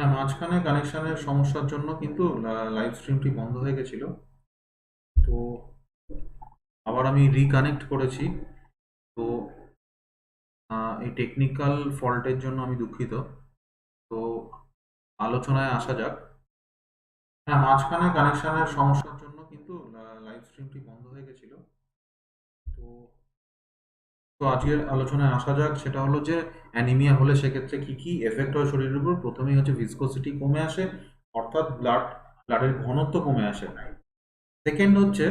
হ্যাঁ মাঝখানে কানেকশনের সমস্যার জন্য কিন্তু লাইভ স্ট্রিমটি বন্ধ হয়ে গেছিল। তো আবার আমি রিকানেক্ট করেছি। তো এই টেকনিক্যাল ফল্টের জন্য আমি দুঃখিত। তো আলোচনায় আসা যাক। হ্যাঁ মাঝখানে কানেকশনের সমস্যার জন্য কিন্তু লাইভ স্ট্রিমটি বন্ধ হয়ে গেছিল। তো তো আজকের আলোচনায় আসা যাক, সেটা হলো যে অ্যানিমিয়া হলে সেক্ষেত্রে কি কি এফেক্ট হয় শরীরের উপর? প্রথমেই হচ্ছে ভিসকোসিটি কমে আসে, অর্থাৎ ব্লাড ব্লাডের ঘনত্ব কমে আসে। সেকেন্ড হচ্ছে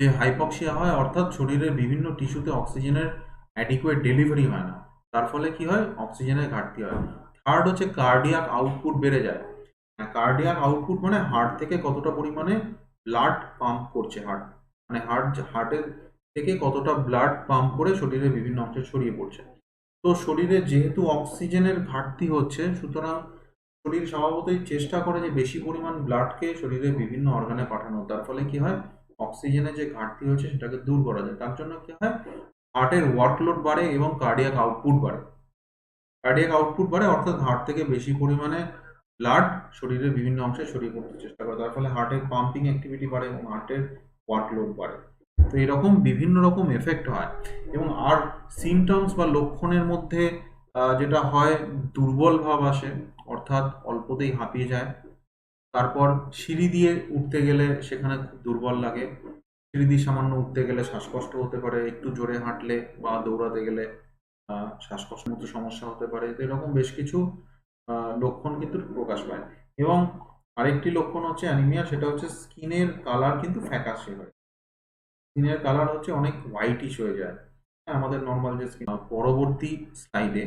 যে হাইপক্সিয়া হয়, অর্থাৎ শরীরের বিভিন্ন টিস্যুতে অক্সিজেনের অ্যাডিকুয়েট ডেলিভারি হয় না। তার ফলে কি হয়? অক্সিজেনের ঘাটতি হয়। থার্ড হচ্ছে কার্ডিয়াক আউটপুট বেড়ে যায়। কার্ডিয়াক আউটপুট মানে হার্ট থেকে কতটা পরিমাণে ব্লাড পাম্প করছে হার্ট মানে হার্ট হার্টের থেকে কতটা ব্লাড পাম্প করে শরীরের বিভিন্ন অংশে ছড়িয়ে পড়ছে। তো শরীরে যেহেতু অক্সিজেনের ঘাটতি হচ্ছে, সুতরাং শরীর স্বভাবতই চেষ্টা করে যে বেশি পরিমাণ ব্লাডকে শরীরে বিভিন্ন অর্গানে পাঠানো। তার ফলে কি হয়? অক্সিজেনের যে ঘাটতি হচ্ছে সেটাকে দূর করা যায়। তার জন্য কি হয়? হার্টের ওয়ার্কলোড বাড়ে এবং কার্ডিয়াক আউটপুট বাড়ে। কার্ডিয়াক আউটপুট বাড়ে, অর্থাৎ হার্ট থেকে বেশি পরিমাণে ব্লাড শরীরের বিভিন্ন অংশে ছড়িয়ে পড়তে চেষ্টা করে। তার ফলে হার্টের পাম্পিং অ্যাক্টিভিটি বাড়ে এবং হার্টের ওয়ার্কলোড বাড়ে। তো এরকম বিভিন্ন রকম এফেক্ট হয়। এবং আর সিমটমস বা লক্ষণের মধ্যে যেটা হয়, দুর্বল ভাব আসে, অর্থাৎ অল্পতেই হাঁপিয়ে যায়। তারপর সিঁড়ি দিয়ে উঠতে গেলে সেখানে খুব দুর্বল লাগে। সিঁড়ি দিয়ে সামান্য উঠতে গেলে শ্বাসকষ্ট হতে পারে, একটু জোরে হাঁটলে বা দৌড়াতে গেলে শ্বাসকষ্ট মতো সমস্যা হতে পারে। তো এরকম বেশ কিছু লক্ষণ কিন্তু প্রকাশ পায়। এবং আরেকটি লক্ষণ হচ্ছে অ্যানিমিয়া সেটা হচ্ছে স্কিনের কালার কিন্তু ফ্যাকাশে হয়। স্কিনের কালার হচ্ছে অনেক হোয়াইটিশ হয়ে যায়। হ্যাঁ আমাদের নর্মাল যে স্কিন পরবর্তী স্লাইডে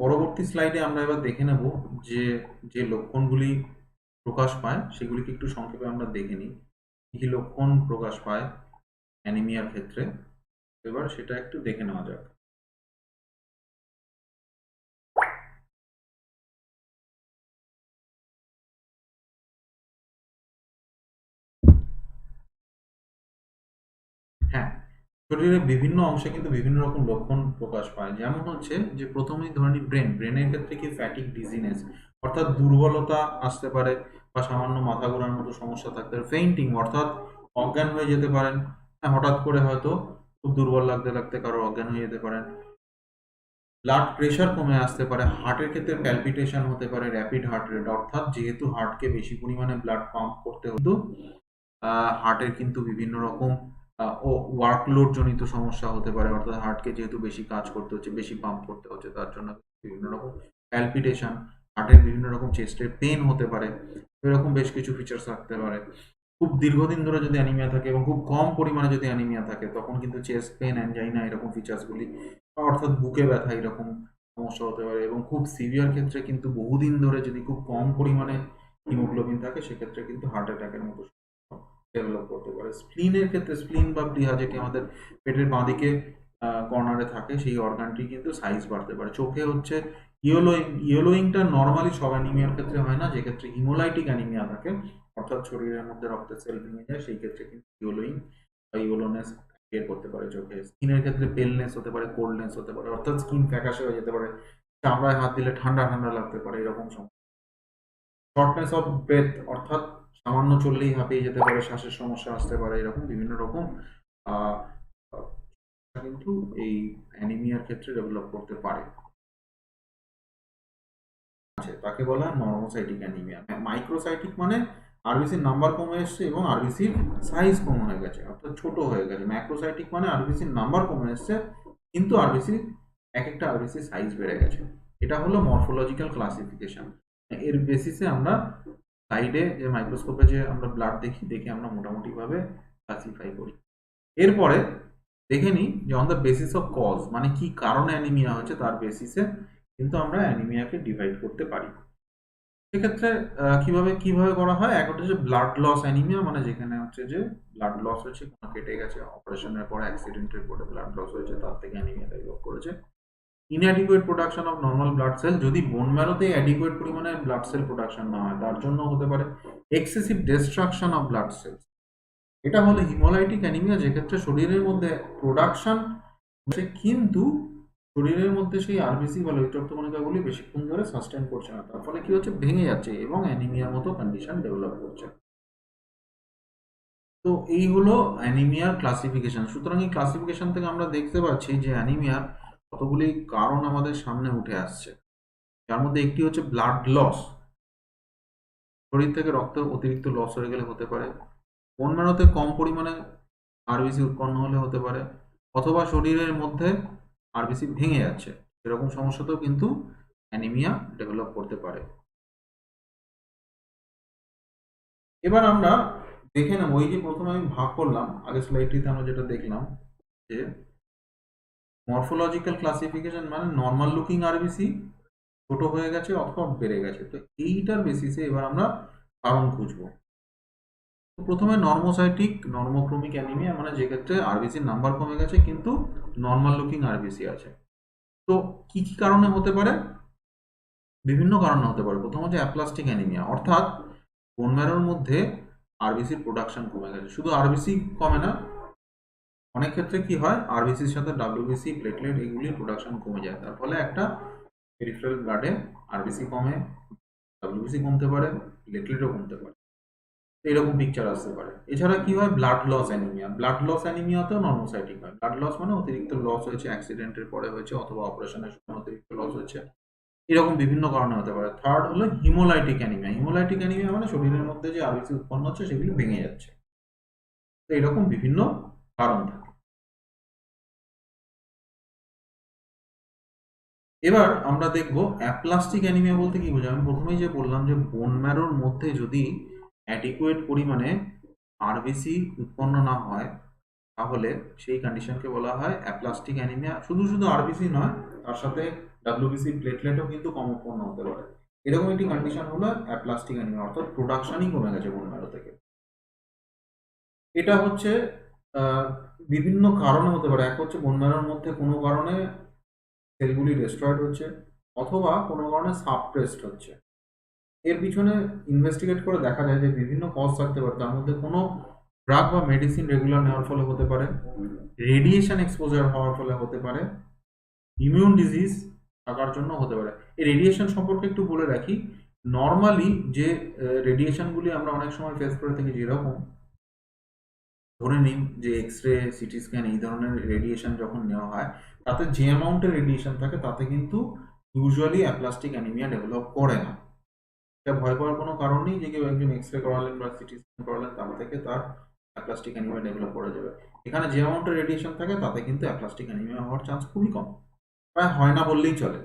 পরবর্তী স্লাইডে আমরা এবার দেখে নেব যে যে লক্ষণগুলি প্রকাশ পায়, সেগুলিকে একটু সংক্ষেপে আমরা দেখে নিই। কী কী লক্ষণ প্রকাশ পায় অ্যানিমিয়ার ক্ষেত্রে? এবার সেটা একটু দেখে নেওয়া যাক। হ্যাঁ। শরীরের বিভিন্ন অংশে কিন্তু বিভিন্ন রকম লক্ষণ প্রকাশ পায়। যেমন হচ্ছে যে প্রথমেই ধরে নিই ব্রেন। ব্রেনের ক্ষেত্রে কি? ফ্যাটিক ডিজিনেস অর্থাৎ দুর্বলতা আসতে পারে বা সামান্য মাথা ঘোরার মতো সমস্যা থাকতে পারে। ফেইন্টিং অর্থাৎ অজ্ঞান হয়ে যেতে পারেন। হ্যাঁ হঠাৎ করে হয়তো খুব দুর্বল লাগতে লাগতে কারও অজ্ঞান হয়ে যেতে পারেন। ব্লাড প্রেশার কমে আসতে পারে। হার্টের ক্ষেত্রে প্যালপিটেশন হতে পারে র্যাপিড হার্ট রেট অর্থাৎ যেহেতু হার্টকে বেশি পরিমাণে ব্লাড পাম্প করতে হতো হার্টের কিন্তু বিভিন্ন রকম ও ওয়ার্কলোড জনিত সমস্যা হতে পারে, অর্থাৎ হার্টকে যেহেতু বেশি কাজ করতে হচ্ছে, বেশি পাম্প করতে হচ্ছে, তার জন্য বিভিন্ন রকম প্যালপিটেশন হার্টের বিভিন্ন রকম চেস্টের পেন হতে পারে, এরকম বেশ কিছু ফিচার্স থাকতে পারে। খুব দীর্ঘদিন ধরে যদি অ্যানিমিয়া থাকে এবং খুব কম পরিমাণে যদি অ্যানিমিয়া থাকে, তখন কিন্তু চেস্ট পেন অ্যানজাইনা এরকম ফিচার্সগুলি অর্থাৎ বুকে ব্যথা এরকম সমস্যা হতে পারে এবং খুব সিভিয়ার ক্ষেত্রে কিন্তু বহুদিন ধরে যদি খুব কম পরিমাণে হিমোগ্লোবিন থাকে, সেক্ষেত্রে কিন্তু হার্ট অ্যাটাকের মতো ডেভেলপ করতে পারে। স্প্লিনের ক্ষেত্রে স্প্লিন বা প্লিহা যেটি আমাদের পেটের বাঁদিকে কর্নারে থাকে, সেই অর্গানটি কিন্তু সাইজ বাড়তে পারে। চোখে হচ্ছে ইয়েলোইং ইয়েলোইংটা নর্মালি সব অ্যানিমিয়ার ক্ষেত্রে হয় না যে ক্ষেত্রে হিমোলাইটিক অ্যানিমিয়া থাকে, অর্থাৎ শরীরের মধ্যে রক্তের সেল ভেঙে যায়, সেই ক্ষেত্রে কিন্তু ইয়েলোইং বা ইয়েলোনেস বের করতে পারে চোখে। স্কিনের ক্ষেত্রে পেলনেস হতে পারে কোল্ডনেস হতে পারে, অর্থাৎ স্কিন ফ্যাকাশে হয়ে যেতে পারে। চামড়ায় হাত দিলে ঠান্ডা ঠান্ডা লাগতে পারে, এরকম সমস্যা। শর্টনেস অফ ব্রেথ অর্থাৎ সামান্য চললেই হাঁপিয়ে যেতে পারে, শ্বাসের সমস্যা আসতে পারে, এরকম বিভিন্ন রকম কিন্তু এই অ্যানিমিয়ার ক্ষেত্রে ডেভেলপ করতে পারে। আছে তাকে বলা হয় নর্মোসাইটিক অ্যানিমিয়া মাইক্রোসাইটিক মানে আরবিসির নাম্বার কমে এসছে এবং আরবিসির সাইজ কম হয়ে গেছে, অর্থাৎ ছোট হয়ে গেছে। ম্যাক্রোসাইটিক মানে আরবিসির নাম্বার কমে এসছে, কিন্তু আরবিসির এক একটা আরবিসির সাইজ বেড়ে গেছে। এটা হলো মরফোলজিক্যাল ক্লাসিফিকেশন এর বেসিসে আমরা সাইডে যে মাইক্রোস্কোপে যে আমরা ব্লাড দেখি, দেখে আমরা মোটামুটি ভাবে ক্লাসিফাই করি। এরপরে দেখে নিই যে on the basis of cause মানে কি কারণে অ্যানিমিয়া হয়েছে তার বেসিসে কিন্তু আমরা অ্যানিমিয়াকে ডিভাইড করতে পারি। সেক্ষেত্রে কীভাবে কীভাবে করা হয়? এক হচ্ছে ব্লাড লস অ্যানিমিয়া মানে যেখানে হচ্ছে যে ব্লাড লস হয়েছে, কোনো কেটে গেছে অপারেশনের পরে অ্যাক্সিডেন্টের পরে ব্লাড লস হয়েছে, তার থেকে অ্যানিমিয়া ডেভেলপ করেছে। Inadequate production of normal blood cell যদি বোন ম্যারোতে অ্যাডিকুয়েট পরিমাণে ব্লাড সেল প্রোডাকশন না হয়, তার জন্য হতে পারে excessive destruction of blood cells এটা হলো হিমোলাইটিক অ্যানিমিয়া যেক্ষেত্রে শরীরের মধ্যে প্রোডাকশন কিন্তু শরীরের মধ্যে সেই আরবিসি বা লোহিত কণিকাগুলি বেশিক্ষণ ধরে সাস্টেন করছে না, তার ফলে কি হচ্ছে? ভেঙে যাচ্ছে এবং অ্যানিমিয়ার মতো কন্ডিশন ডেভেলপ করছে। তো এই হলো অ্যানিমিয়ার ক্লাসিফিকেশন সুতরাং এই ক্লাসিফিকেশন থেকে আমরা দেখতে পাচ্ছি যে অ্যানিমিয়ার কতগুলি কারণ আমাদের সামনে উঠে আসছে। যার মধ্যে একটি হচ্ছে ব্লাড লস শরীর থেকে রক্ত অতিরিক্ত লস হয়ে গেলে হতে পারে। কোন মেরোতে কম পরিমাণে আরবিসি উৎপন্ন হলে হতে পারে। অথবা শরীরের মধ্যে আরবিসি ভেঙে যাচ্ছে। এরকম সমস্যাতেও কিন্তু অ্যানিমিয়া ডেভেলপ করতে পারে। এবার আমরা দেখে নেব ওই যে প্রথমে আমি ভাগ করলাম, আগের স্লাইডটিতে আমরা যেটা দেখলাম যে মরফোলজিক্যাল ক্লাসিফিকেশন মানে নর্মাল লুকিং আরবিসি ছোট হয়ে গেছে অথবা বেড়ে গেছে। তো এইটার বেসিসে এবার আমরা কারণ খুঁজবো। প্রথমে নর্মোসাইটিক নর্মোক্রমিক অ্যানিমিয়া মানে যেক্ষেত্রে আরবিসির নাম্বার কমে গেছে কিন্তু নর্মাল লুকিং আরবিসি আছে। তো কি কি কারণে হতে পারে? বিভিন্ন কারণে হতে পারে। প্রথম হচ্ছে অ্যাপ্লাস্টিক অ্যানিমিয়া অর্থাৎ বোন ম্যারোর মধ্যে আরবিসির প্রোডাকশন কমে গেছে। শুধু আরবিসি কমে না অনেক ক্ষেত্রে কি হয়? আরবিসির সাথে ডাব্লিউবিসি প্লেটলেট এগুলির প্রোডাকশন কমে যায়। তার ফলে একটা পেরিফেরাল ব্লাডে আরবিসি কমে ডাব্লিউবিসি কমতে পারে প্লেটলেটও কমতে পারে। এরকম পিকচার আসতে পারে। এছাড়া কি হয়? Blood loss anaemia blood loss অ্যানিমিয়াতেও normocytic হয়। ব্লাড লস মানে অতিরিক্ত লস হয়েছে অ্যাক্সিডেন্টের পরে হয়েছে, অথবা অপারেশনের সময় অতিরিক্ত লস হয়েছে। এরকম বিভিন্ন কারণে হতে পারে। থার্ড হলো হিমোলাইটিক অ্যানিমিয়া হিমোলাইটিক অ্যানিমিয়া মানে শরীরের মধ্যে যে আরবিসি উৎপন্ন হচ্ছে, সেগুলি ভেঙে যাচ্ছে। তো এরকম বিভিন্ন কারণ থাকে। এবার আমরা দেখব অ্যাপ্লাস্টিক অ্যানিমিয়া বলতে কি বোঝায়? আমি প্রথমেই যে বললাম যে বোন ম্যারোর মধ্যে যদি অ্যাডিকুয়েট পরিমাণে আরবিসি উৎপন্ন না হয়, তাহলে সেই কন্ডিশনকে বলা হয় অ্যাপ্লাস্টিক অ্যানিমিয়া শুধু শুধু আরবিসি নয়, তার সাথে ডাব্লিউবিসি প্লেটলেটও কিন্তু কম উৎপন্ন হতে পারে। এরকম একটি কন্ডিশন হলো অ্যাপ্লাস্টিক অ্যানিমিয়া অর্থাৎ প্রোডাকশনই কমে গেছে বোন ম্যারো থেকে। এটা হচ্ছে বিভিন্ন কারণে হতে পারে। এক হচ্ছে বোন ম্যারোর মধ্যে কোনো কারণে সেলগুলি ডেস্ট্রয়েড হচ্ছে অথবা কোনো কারণে সাবপ্রেসড হচ্ছে। এর পিছনে ইনভেস্টিগেট করে দেখা যায় যে বিভিন্ন কজ থাকতে পারে। তার মধ্যে কোনো ড্রাগ বা মেডিসিন রেগুলার নেওয়ার ফলে হতে পারে রেডিয়েশন এক্সপোজার হওয়ার ফলে হতে পারে ইমিউন ডিজিজ থাকার জন্য হতে পারে। এই রেডিয়েশন সম্পর্কে একটু বলে রাখি নর্মালি যে রেডিয়েশনগুলি আমরা অনেক সময় ফেস করে থাকি যেরকম ধরে নিন যে এক্স রে সিটি স্ক্যান এই ধরনের রেডিয়েশন যখন নেওয়া হয়, তাতে যে অ্যামাউন্টের রেডিয়েশন থাকে, তাতে কিন্তু ইউজুয়ালি অ্যাপ্লাস্টিক অ্যানিমিয়া ডেভেলপ করে না। এটা ভয় পাওয়ার কোনো কারণ নেই যে কেউ একজন এক্স রে করালেন বা সিটি স্ক্যান করালেন, তার থেকে তার অ্যাপ্লাস্টিক অ্যানিমিয়া ডেভেলপ করে যাবে। এখানে যে অ্যামাউন্টের রেডিয়েশন থাকে, তাতে কিন্তু অ্যাপ্লাস্টিক অ্যানিমিয়া হওয়ার চান্স খুবই কম। প্রায় হয় না বললেই চলে।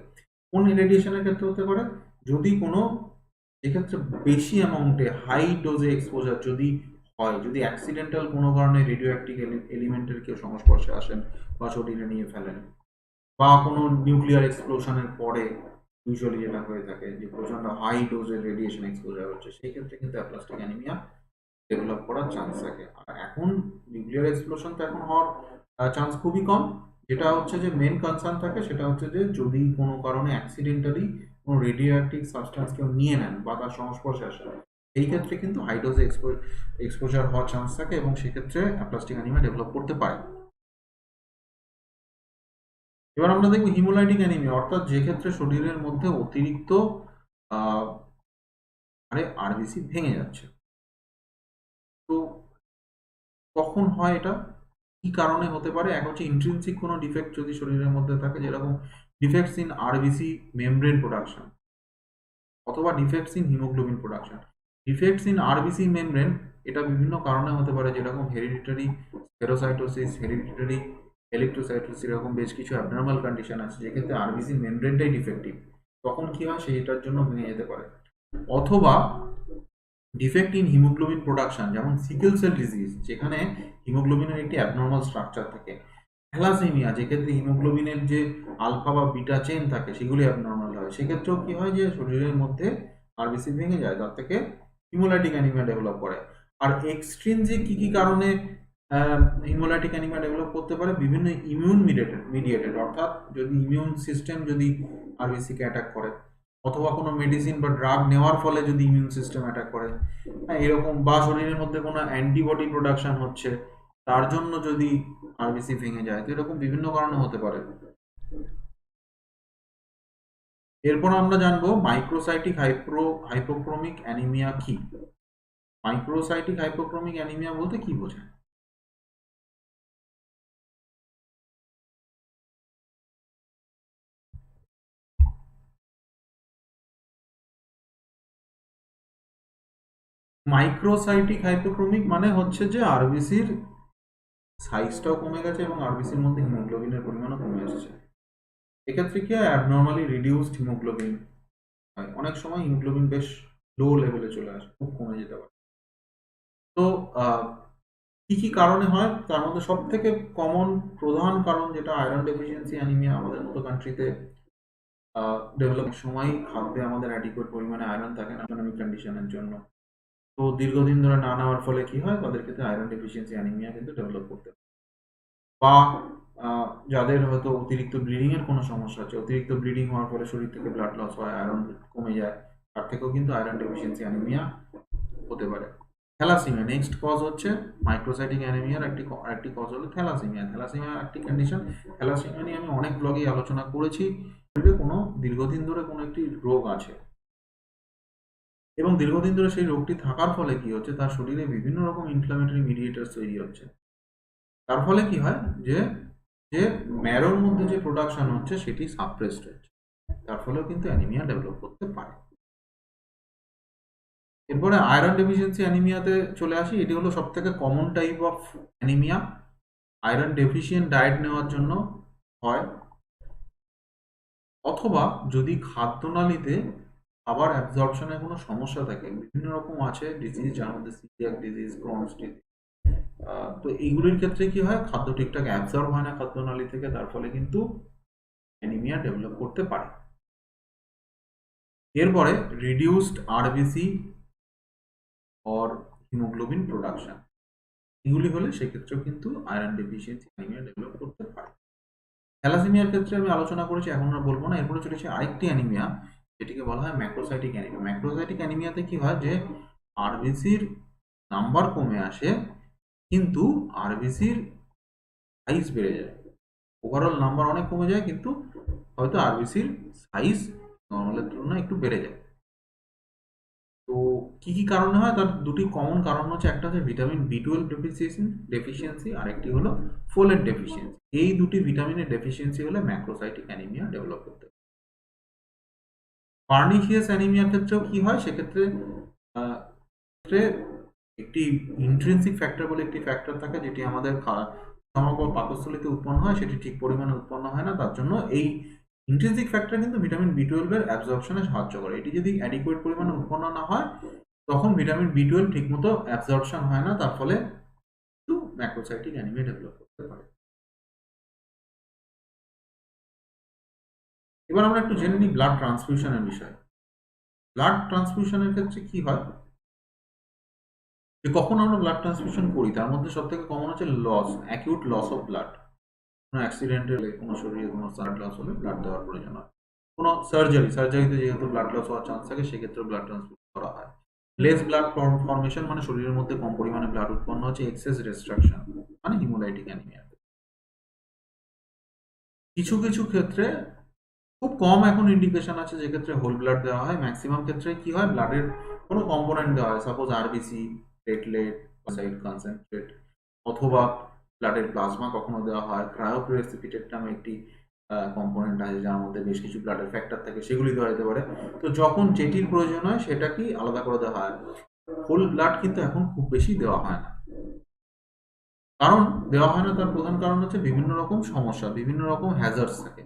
কোন রেডিয়েশনের ক্ষেত্রে হতে পারে? যদি কোনো, এক্ষেত্রে বেশি অ্যামাউন্টে হাই ডোজে এক্সপোজার যদি হয়। যদি অ্যাক্সিডেন্টাল কোনো কারণে রেডিও অ্যাক্টিভ এলিমেন্টের কেউ সংস্পর্শে আসেন বা শরীরে নিয়ে ফেলেন বা কোনো নিউক্লিয়ার এক্সপ্লোশনের পরে ইউজুয়ালি যেটা হয়ে থাকে যে প্রচণ্ড হাই ডোজের রেডিয়েশন এক্সপোজার হচ্ছে সেই ক্ষেত্রে কিন্তু অ্যাপ্লাস্টিক অ্যানিমিয়া ডেভেলপ করার চান্স থাকে। আর এখন নিউক্লিয়ার এক্সপ্লোশন তো এখন হওয়ার চান্স খুবই কম। যেটা হচ্ছে যে মেন কনসার্ন থাকে সেটা হচ্ছে যে যদি কোনো কারণে অ্যাক্সিডেন্টালি কোনো রেডিও অ্যাক্টিভ সাবস্টেন্স কেউ নিয়ে নেন বা তার সংস্পর্শে আসে এই ক্ষেত্রে কিন্তু হাইডোজে এক্সপোজার হওয়ার চান্স থাকে এবং সেক্ষেত্রে অ্যাপ্লাস্টিক অ্যানিমিয়া ডেভেলপ করতে পারে। এবার আমরা দেখব হিমোলাইটিক অ্যানিমিয়া অর্থাৎ যে ক্ষেত্রে শরীরের মধ্যে অতিরিক্ত আরে আরবিসি ভেঙে যাচ্ছে। তো কখন হয় এটা? কি কারণে হতে পারে? এক হচ্ছে ইন্ট্রিনসিক কোনো ডিফেক্ট যদি শরীরের মধ্যে থাকে, যেরকম defects in RBC membrane production অথবা defects in haemoglobin production defects in RBC membrane এটা বিভিন্ন কারণে হতে পারে, যেরকম হেরিডিটারি স্পেরোসাইটোসিস হেরিডিটারি ইলেকট্রোসাইটোসিস এরকম বেশ কিছু অ্যাবনর্মাল কন্ডিশন আছে, যেক্ষেত্রে আরবিসি মেমব্রেনটাই ডিফেক্টিভ তখন কি হয়? সেইটার জন্য ভেঙে যেতে পারে। অথবা ডিফেক্ট ইন হিমোগ্লোবিন প্রোডাকশন যেমন সিকেল সেল ডিজিজ যেখানে হিমোগ্লোবিনের একটি অ্যাবনর্মাল স্ট্রাকচার থাকে। থ্যালাসেমিয়া যেক্ষেত্রে হিমোগ্লোবিনের যে আলফা বা বিটা চেন থাকে সেগুলি অ্যাবনর্মাল হয়। সেক্ষেত্রেও কি হয় যে, শরীরের মধ্যে আরবিসি ভেঙে যায়, তার থেকে হিমোলাইটিক অ্যানিমিয়া ডেভেলপ করে। আর এক্সট্রিনজিক কি কি কারণে হিমোলাইটিক অ্যানিমিয়া ডেভেলপ করতে পারে? বিভিন্ন ইমিউন মিডিয়েটেড মিডিয়েটেড অর্থাৎ যদি ইমিউন সিস্টেম যদি আরবিসিকে অ্যাটাক করে, অথবা কোনো মেডিসিন বা ড্রাগ নেওয়ার ফলে যদি ইমিউন সিস্টেম অ্যাটাক করে হ্যাঁ এরকম বা শরীরের মধ্যে কোনো অ্যান্টিবডি প্রোডাকশন হচ্ছে, তার জন্য যদি আরবিসি ভেঙে যায়, তো এরকম বিভিন্ন কারণে হতে পারে। এরপর আমরা জানব মাইক্রোসাইটিক হাইপ্রো হাইপোক্রোমিক অ্যানিমিয়া কি? মাইক্রোসাইটিক হাইপোক্রোমিক অ্যানিমিয়া বলতে কি বোঝায়? মাইক্রোসাইটিক হাইপোক্রোমিক মানে হচ্ছে যে আরবিসির সাইজটাও কমে গেছে এবং আরবিসির মধ্যে হিমোগ্লোবিনের পরিমাণও কমে এসেছে। এক্ষেত্রে কি হয়? অ্যাবনর্মালি রিডিউসড হিমোগ্লোবিন হয়। অনেক সময় হিমোগ্লোবিন বেশ লো লেভেলে চলে আসে, খুব কমে যেতে পারে। তো কি কি কারণে হয়? তার মধ্যে সব থেকে কমন প্রধান কারণ যেটা আয়রন ডেফিসিয়েন্সি অ্যানিমিয়া আমাদের মতো কান্ট্রিতে ডেভেলপ সময় খাদ্যে আমাদের অ্যাডিকুয়েট পরিমাণে আয়রন থাকে না ইকোনমিক কন্ডিশনের জন্য। তো দীর্ঘদিন ধরে না নেওয়ার ফলে কি হয়? তাদের ক্ষেত্রে আয়রন ডেফিসিয়েন্সি অ্যানিমিয়া কিন্তু ডেভেলপ করতে বা যাদের হয়তো অতিরিক্ত ব্লিডিং এর কোনো সমস্যা আছে, অতিরিক্ত ব্লিডিং হওয়ার ফলে শরীর থেকে ব্লাড লস হয় আয়রন কমে যায়, তার থেকেও কিন্তু আয়রন ডেফিসিয়েন্সি অ্যানিমিয়া হতে পারে। থ্যালাসিমিয়া নেক্সট কজ হচ্ছে মাইক্রোসাইটিক অ্যানিমিয়ার একটি আরেকটি কজ হলো থ্যালাসিমিয়া থ্যালাসিমিয়া একটি কন্ডিশন থ্যালাসিমিয়া নিয়ে আমি অনেক ব্লগেই আলোচনা করেছি শরীরে কোনো দীর্ঘদিন ধরে কোনো একটি রোগ আছে। এবং দীর্ঘদিন ধরে সেই রোগটি থাকার ফলে কি হচ্ছে, তার শরীরে বিভিন্ন রকম ইনফ্লামেটরি মিডিয়েটার্স তৈরি হচ্ছে। তার ফলে কি হয় যে যে ম্যারোর মধ্যে যে প্রোডাকশন হচ্ছে, সেটি সাপ্রেসড হচ্ছে তার ফলেও কিন্তু অ্যানিমিয়া ডেভেলপ করতে পারে। এরপরে আয়রন ডেফিসিয়েন্সি অ্যানিমিয়াতে চলে আসি। এটি হলো সব থেকে common type of anaemia iron deficient diet নেওয়ার জন্য হয়। অথবা যদি খাদ্যনালীতে খাবার অ্যাবজর্পশনের কোনো সমস্যা থাকে, বিভিন্ন রকম আছে ডিজিজ যার মধ্যে সিলিয়াক ডিজিজ ক্রনস ডিজিজ তো এইগুলির ক্ষেত্রে কি হয়? খাদ্য ঠিকঠাক অ্যাবজর্ব হয় না খাদ্যনালী থেকে, তার ফলে কিন্তু অ্যানিমিয়া ডেভেলপ করতে পারে। এরপরে reduced RBC or haemoglobin production এগুলি হলে সেক্ষেত্রেও কিন্তু আয়রন ডেফিসিয়েন্সি অ্যানিমিয়া ডেভেলপ করতে পারে। থ্যালাসেমিয়ার ক্ষেত্রে আমি আলোচনা করেছি, এখন আমরা বলব না। এরপরে চলেছে আরেকটি অ্যানিমিয়া যেটিকে বলা হয় ম্যাক্রোসাইটিক অ্যানিমিয়া ম্যাক্রোসাইটিক অ্যানিমিয়াতে কি হয় যে আরবিসির নাম্বার কমে আসে কিন্তু আরবিসির সাইজ বেড়ে যায়। ওভারঅল নাম্বার অনেক কমে যায়, কিন্তু হয়তো আরবিসির সাইজ নর্মালের তুলনায় একটু বেড়ে যায়। তো কি কি কারণে হয়? তার দুটি কমন কারণ হচ্ছে, একটা হচ্ছে vitamin B twelve deficiency deficiency আর একটি হলো ফোলেট ডেফিসিয়েন্সি এই দুটি ভিটামিনের ডেফিসিয়েন্সি হলে ম্যাক্রোসাইটিক অ্যানিমিয়া ডেভেলপ করতে পারে। পার্নিশিয়াস অ্যানিমিয়ার ক্ষেত্রেও কি হয়? সেক্ষেত্রে ক্ষেত্রে একটি ইন্ট্রিনসিক ফ্যাক্টর বলে একটি ফ্যাক্টর থাকে যেটি আমাদের সমগ্র পাকস্থলিতে উৎপন্ন হয়, সেটি ঠিক পরিমাণে উৎপন্ন হয় না, তার জন্য এই ইন্ট্রিনসিক ফ্যাক্টর কিন্তু ভিটামিন বি টুয়েলভের অ্যাবজর্পশনে সাহায্য করে। এটি যদি অ্যাডিকুয়েট পরিমাণে উৎপন্ন না হয়, তখন ভিটামিন বি টুয়েলভ ঠিকমতো অ্যাবজর্পশন হয় না, তার ফলে একটু ম্যাক্রোসাইটিক অ্যানিমিয়া ডেভেলপ করতে পারে। এবার আমরা একটু জেনে নিই ব্লাড ট্রান্সফিউশনের বিষয়ে। ব্লাড ট্রান্সফিউশনের ক্ষেত্রে কি হয়? যে কখন আমরা ব্লাড ট্রান্সফিউশন করি, তার মধ্যে সব থেকে কমন হচ্ছে loss acute loss of blood কোনো অ্যাক্সিডেন্টে কোনো শরীরে কোনো ব্লাড লস হলে ব্লাড দেওয়ার প্রয়োজন হয়। কোনো সার্জারি সার্জারিতে যেহেতু ব্লাড লস হওয়ার চান্স থাকে সেক্ষেত্রে ব্লাড ট্রান্সফিউশন করা হয়। লেস ব্লাড ফর্মেশন মানে শরীরের মধ্যে কম পরিমাণে ব্লাড উৎপন্ন হচ্ছে এক্সেস রেস্ট্রাকশন মানে হিমোলাইটিক অ্যানিমিয়া কিছু কিছু ক্ষেত্রে খুব কম এখন ইন্ডিকেশন আছে যে ক্ষেত্রে হোল ব্লাড দেওয়া হয়। ম্যাক্সিমাম ক্ষেত্রে কি হয়? ব্লাডের কোনো কম্পোনেন্ট দেওয়া হয়। Suppose RBC platelet side concentrate অথবা ব্লাডের প্লাজমা কখনো দেওয়া হয় ক্রায়োপ্রেসিপিটেট নামে একটি কম্পোনেন্ট আছে যার মধ্যে বেশ কিছু ব্লাডের ফ্যাক্টর থাকে, সেগুলি দেওয়া যেতে পারে। তো যখন যেটির প্রয়োজন হয় সেটা কি আলাদা করে দেওয়া হয়। হোল ব্লাড কিন্তু এখন খুব বেশি দেওয়া হয় না। কারণ দেওয়া হয় না, তার প্রধান কারণ হচ্ছে বিভিন্ন রকম সমস্যা, বিভিন্ন রকম হ্যাজার্স থাকে।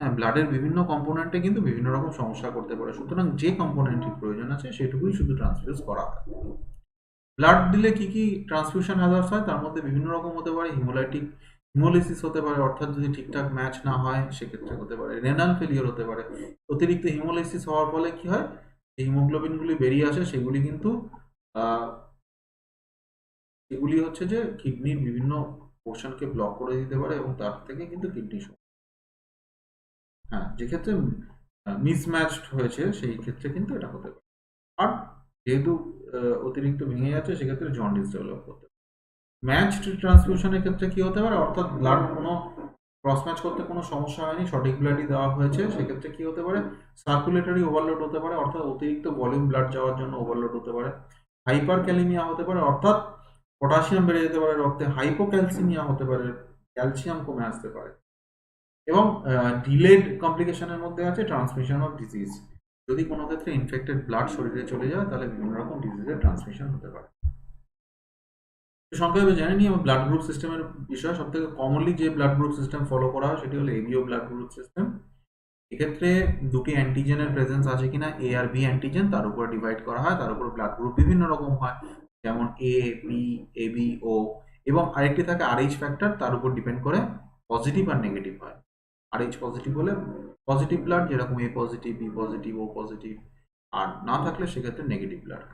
হ্যাঁ ব্লাডের বিভিন্ন কম্পোনেন্টে কিন্তু বিভিন্ন রকম সমস্যা করতে পারে। সুতরাং যে কম্পোনেন্টটির প্রয়োজন আছে সেটুকুই শুধু ট্রান্সফিউজ করা হয়। ব্লাড দিলে কি কি ট্রান্সফিউশন হ্যাজার্স হয়? তার মধ্যে বিভিন্ন রকম হতে পারে হিমোলাইটিক হিমোলিসিস হতে পারে, অর্থাৎ যদি ঠিকঠাক ম্যাচ না হয়, সেক্ষেত্রে হতে পারে রেনাল ফেলিওর হতে পারে। অতিরিক্ত হিমোলাইসিস হওয়ার ফলে কি হয়? যে হিমোগ্লোবিনগুলি বেরিয়ে আসে, সেগুলি কিন্তু এগুলি হচ্ছে যে কিডনির বিভিন্ন পোর্শনকে ব্লক করে দিতে পারে এবং তার থেকে কিন্তু কিডনি হ্যাঁ যেক্ষেত্রে মিসম্যাচড হয়েছে, সেই ক্ষেত্রে কিন্তু এটা হতে পারে। আর যেহেতু অতিরিক্ত ভেঙে যাচ্ছে, সেক্ষেত্রে জন্ডিস ডেভেলপ করতে ম্যাচড ট্রান্সফিউশনের ক্ষেত্রে কি হতে পারে? অর্থাৎ ব্লাড কোনো ক্রস ম্যাচ করতে কোনো সমস্যা হয়নি, সঠিক ব্লাডই দেওয়া হয়েছে। সেক্ষেত্রে কি হতে পারে? সার্কুলেটরি ওভারলোড হতে পারে, অর্থাৎ অতিরিক্ত ভলিউম ব্লাড যাওয়ার জন্য ওভারলোড হতে পারে। হাইপার ক্যালিমিয়া হতে পারে, অর্থাৎ পটাশিয়াম বেড়ে যেতে পারে রক্তে। হাইপোক্যালসিমিয়া হতে পারে ক্যালসিয়াম কমে আসতে পারে। এবং ডিলেড কমপ্লিকেশনের মধ্যে আছে ট্রান্সমিশন অফ ডিজিজ যদি কোনো ক্ষেত্রে ইনফেক্টেড ব্লাড শরীরে চলে যায়, তাহলে বিভিন্ন রকম ডিজিজের ট্রান্সমিশন হতে পারে। সংক্ষেপে জেনে নিই আমার ব্লাড গ্রুপ সিস্টেমের বিষয় সব থেকে কমনলি যে ব্লাড গ্রুপ সিস্টেম ফলো করা হয়, সেটি হলো এবিও ব্লাড গ্রুপ সিস্টেম এক্ষেত্রে দুটি অ্যান্টিজেনের প্রেজেন্স আছে কিনা এ আর বি অ্যান্টিজেন তার উপর ডিভাইড করা হয়, তার উপর ব্লাড গ্রুপ বিভিন্ন রকম হয়, যেমন এ বি এ বি ও এবং আরেকটি থাকে আরএইচ ফ্যাক্টর তার উপর ডিপেন্ড করে পজিটিভ আর নেগেটিভ হয়। আরএইচ পজিটিভ হলে পজিটিভ ব্লাড যেরকম A positive B positive O positive আর না থাকলে সেক্ষেত্রে নেগেটিভ ব্লাড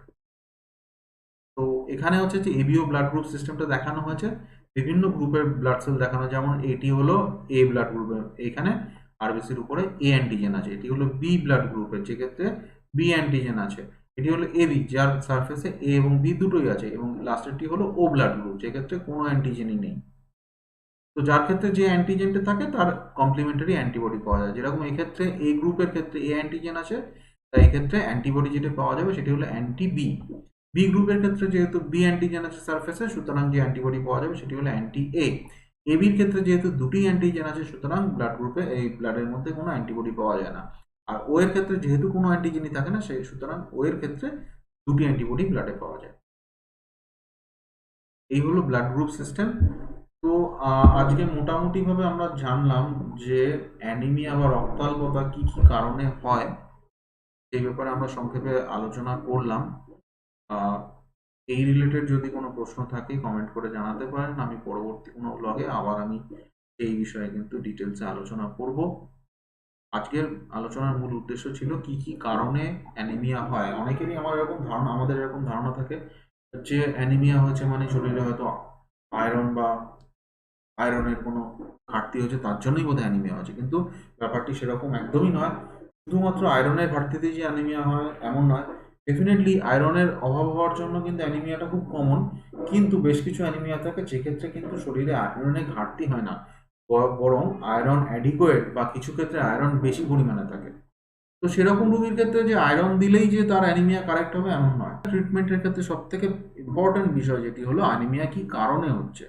তো এখানে হচ্ছে যে এবিও ব্লাড গ্রুপ সিস্টেমটা দেখানো হয়েছে। বিভিন্ন গ্রুপের ব্লাড সেল দেখানো যেমন এটি হলো এ ব্লাড গ্রুপের এখানে আরবিসির উপরে এ অ্যান্টিজেন আছে। এটি হলো বি ব্লাড গ্রুপের যেক্ষেত্রে বি অ্যান্টিজেন আছে। এটি হলো এ বি যার সারফেসে এ এবং বি দুটোই আছে এবং লাস্টেরটি হলো ও ব্লাড গ্রুপ যেক্ষেত্রে কোনো অ্যান্টিজেনই নেই। তো যার ক্ষেত্রে যে অ্যান্টিজেনটা থাকে, তার কমপ্লিমেন্টারি অ্যান্টিবডি পাওয়া যায়। যেরকম এক্ষেত্রে এ গ্রুপের ক্ষেত্রে এ অ্যান্টিজেন আছে, তাই এক্ষেত্রে অ্যান্টিবডি যেটা পাওয়া যাবে সেটি হলো অ্যান্টি বি বি গ্রুপের ক্ষেত্রে যেহেতু বি অ্যান্টিজেন আছে সারফেসে সুতরাং যে অ্যান্টিবডি পাওয়া যাবে সেটি হলো অ্যান্টি এ এ এবির ক্ষেত্রে যেহেতু দুটি অ্যান্টিজেন আছে, সুতরাং ব্লাড গ্রুপে এই ব্লাডের মধ্যে কোনো অ্যান্টিবডি পাওয়া যায় না। আর ও এর ক্ষেত্রে যেহেতু কোনো অ্যান্টিজেনই থাকে না, সেই সুতরাং ও এর ক্ষেত্রে দুটি অ্যান্টিবডি ব্লাডে পাওয়া যায়। এই হলো ব্লাড গ্রুপ সিস্টেম তো আজকে মোটামুটিভাবে আমরা জানলাম যে অ্যানিমিয়া বা রক্তাল্পতা কি কি কারণে হয়, সেই ব্যাপারে আমরা সংক্ষেপে আলোচনা করলাম। এই রিলেটেড যদি কোনো প্রশ্ন থাকে কমেন্ট করে জানাতে পারেন। আমি পরবর্তী কোনো ব্লগে আবার আমি এই বিষয়ে কিন্তু ডিটেলসে আলোচনা করব। আজকের আলোচনার মূল উদ্দেশ্য ছিল কি কি কারণে অ্যানিমিয়া হয়? অনেকেরই আমার এরকম ধারণা, আমাদের এরকম ধারণা থাকে যে অ্যানিমিয়া হয়েছে মানে শরীরে হয়তো আয়রন বা আয়রনের কোনো ঘাটতি হয়েছে, তার জন্যই বোধহয় অ্যানিমিয়া হয়েছে। কিন্তু ব্যাপারটি সেরকম একদমই নয়। শুধুমাত্র আয়রনের ঘাটতিতে যে অ্যানিমিয়া হয়, এমন নয়। ডেফিনেটলি আয়রনের অভাব হওয়ার জন্য কিন্তু অ্যানিমিয়াটা খুব কমন কিন্তু বেশ কিছু অ্যানিমিয়া থাকে, যেক্ষেত্রে কিন্তু শরীরে আয়রনের ঘাটতি হয় না। বরং আয়রন অ্যাডিকোয়েট বা কিছু ক্ষেত্রে আয়রন বেশি পরিমাণে থাকে। তো সেরকম রোগীর ক্ষেত্রে যে আয়রন দিলেই যে তার অ্যানিমিয়া কারেক্ট হবে, এমন নয়। ট্রিটমেন্টের ক্ষেত্রে সব থেকে ইম্পর্টেন্ট বিষয় যেটি হলো অ্যানিমিয়া কি কারণে হচ্ছে?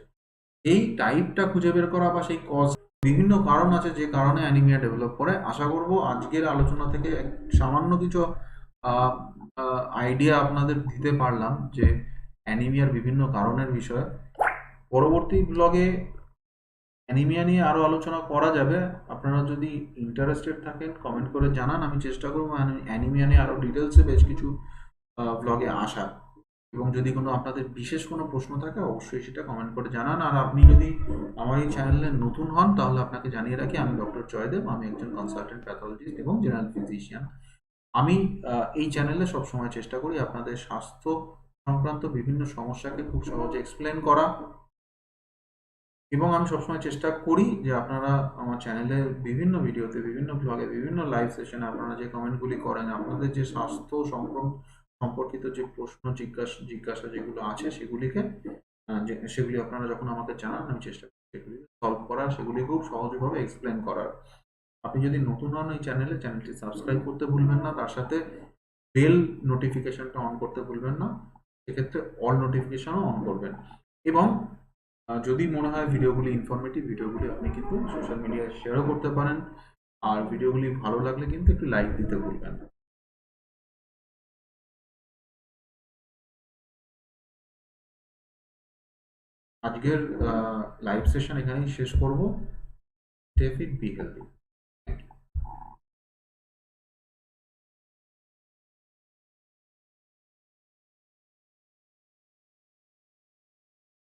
এই টাইপটা খুঁজে বের করা বা সেই কজ বিভিন্ন কারণ আছে যে কারণে অ্যানিমিয়া ডেভেলপ করে। আশা করব আজকের আলোচনা থেকে সামান্য কিছু আইডিয়া আপনাদের দিতে পারলাম যে অ্যানিমিয়ার বিভিন্ন কারণের বিষয়ে। পরবর্তী ব্লগে অ্যানিমিয়া নিয়ে আরও আলোচনা করা যাবে। আপনারা যদি ইন্টারেস্টেড থাকেন কমেন্ট করে জানান। আমি চেষ্টা করব অ্যানিমিয়া নিয়ে আরও ডিটেলসে বেশ কিছু ব্লগে আসা এবং যদি কোনো আপনাদের বিশেষ কোনো প্রশ্ন থাকে, অবশ্যই সেটা কমেন্ট করে জানান। আর আপনি যদি আমার এই চ্যানেলে নতুন হন, তাহলে আপনাকে জানিয়ে রাখি, আমি ডক্টর জয়দেব, আমি একজন কনসালটেন্ট প্যাথোলজিস্ট এবং জেনারেল ফিজিশিয়ান আমি এই চ্যানেলে সবসময় চেষ্টা করি আপনাদের স্বাস্থ্য সংক্রান্ত বিভিন্ন সমস্যাকে খুব সহজে এক্সপ্লেন করা। এবং আমি সবসময় চেষ্টা করি যে আপনারা আমার চ্যানেলে বিভিন্ন ভিডিওতে বিভিন্ন ব্লগে বিভিন্ন লাইভ সেশনে আপনারা যে কমেন্টগুলি করেন, আপনাদের যে স্বাস্থ্য সংক্রম সম্পর্কিত যে প্রশ্ন জিজ্ঞাসা জিজ্ঞাসা যেগুলো আছে সেগুলিকে সেগুলি আপনারা যখন আমাকে জানান আমি চেষ্টা করি সেগুলি সলভ করার সেগুলি খুব সহজভাবে এক্সপ্লেন করার। আপনি যদি নতুন হন এই চ্যানেলে চ্যানেলটি সাবস্ক্রাইব করতে ভুলবেন না তার সাথে বেল নোটিফিকেশনটা অন করতে ভুলবেন না সেক্ষেত্রে অল নোটিফিকেশনও অন করবেন। এবং যদি মনে হয় ভিডিওগুলি ইনফরমেটিভ ভিডিওগুলি আপনি কিন্তু সোশ্যাল মিডিয়ায় শেয়ারও করতে পারেন আর ভিডিওগুলি ভালো লাগলে কিন্তু একটু লাইক দিতে ভুলবেন না। আজকের লাইভ সেশন এখানেই শেষ করব। Stay fit be healthy